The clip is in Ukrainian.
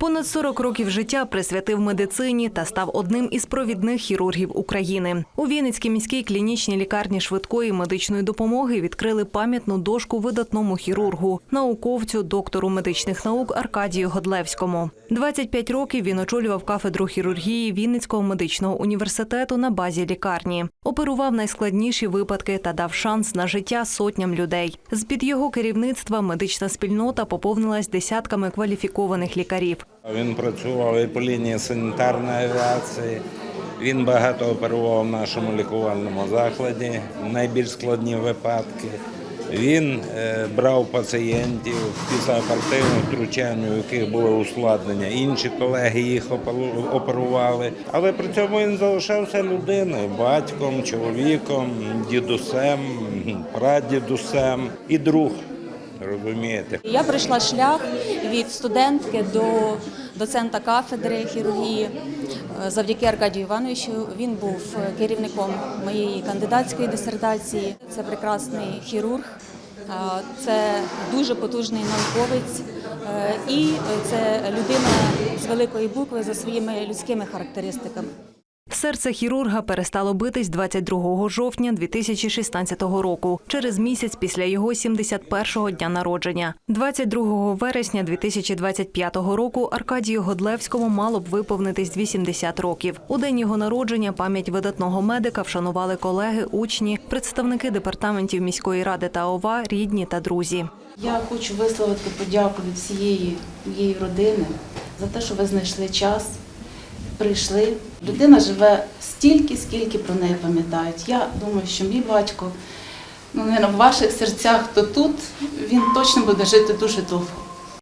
Понад 40 років життя присвятив медицині та став одним із провідних хірургів України. У Вінницькій міській клінічній лікарні швидкої медичної допомоги відкрили пам'ятну дошку видатному хірургу, науковцю, доктору медичних наук Аркадію Годлевському. 25 років він очолював кафедру хірургії Вінницького медичного університету на базі лікарні. Оперував найскладніші випадки та дав шанс на життя сотням людей. З під його керівництва медична спільнота поповнилась десятками кваліфікованих лікарів. Він працював і по лінії санітарної авіації. Він багато оперував в нашому лікувальному закладі, найбільш складні випадки. Він е, брав пацієнтів після оперативних втручань, у яких були ускладнення. Інші колеги їх оперували. Але при цьому він залишався людиною, батьком, чоловіком, дідусем, прадідусем і друг. Розумієте? Я пройшла шлях від студентки до доцента кафедри хірургії е, завдяки Аркадію Івановичу. Він був е, керівником моєї кандидатської дисертації. Це прекрасний хірург, е, це дуже потужний науковець і це людина з великої букви за своїми людськими характеристиками. Серце хірурга перестало битись 22 жовтня 2016 року, через місяць після його 71-го дня народження. 22 вересня 2025 року Аркадію Годлевському мало б виповнитись 80 років. У день його народження пам'ять видатного медика вшанували колеги, учні, представники департаментів міської ради та ОВА, рідні та друзі. Я хочу висловити подяку від всієї моєї родини за те, що ви знайшли час, прийшли. Людина живе стільки, скільки про неї пам'ятають. Я думаю, що мій батько, ну, мабуть, в ваших серцях, то тут він точно буде жити дуже довго.